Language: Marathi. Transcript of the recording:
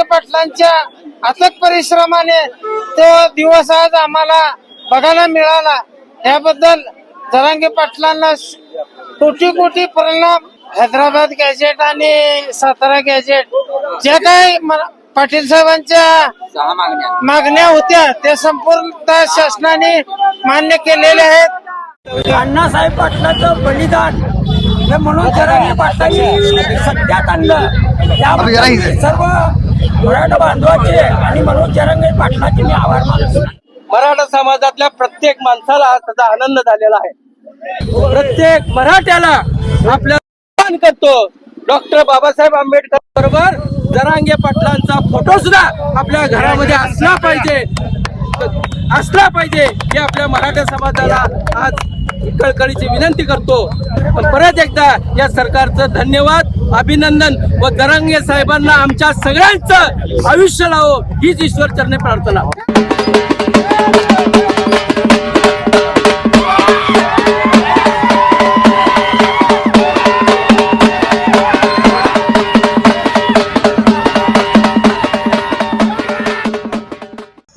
रांगे पाटलांच्या अथक परिश्रमाने तो दिवस आज आम्हाला बघायला मिळाला. याबद्दल जरांगे पाटलांना कोटी कोटी परिणाम. हैदराबाद गॅजेट आणि सातारा गॅजेट जे काही पाटील साहेबांच्या मागण्या. होत्या त्या संपूर्ण शासनाने मान्य केलेल्या आहेत. अण्णासाहेब पाटलाचं बलिदान. हे म्हणून जरांगे पाटलांनी सत्यात आणलं. सर्व मराठा बांधवाचे आणि मनोज जरंगे पाटलाचे मी आभार मानतो. मराठा समाजातल्या प्रत्येक माणसाला त्याचा आनंद झालेला आहे. प्रत्येक मराठ्याला आपल्या मान करतो. डॉक्टर बाबासाहेब आंबेडकर बरोबर जरांगे पाटलांचा फोटो सुद्धा आपल्या घरामध्ये असला पाहिजे. असला पाहिजे हे आपल्या मराठा समाजाला आज कळकळीची विनंती करतो. पण परत एकदा या सरकारचं धन्यवाद अभिनंदन व दरंगे साहेबांना आमच्या सगळ्यांचं आयुष्य लावो हीच ईश्वर चरणे प्रार्थना.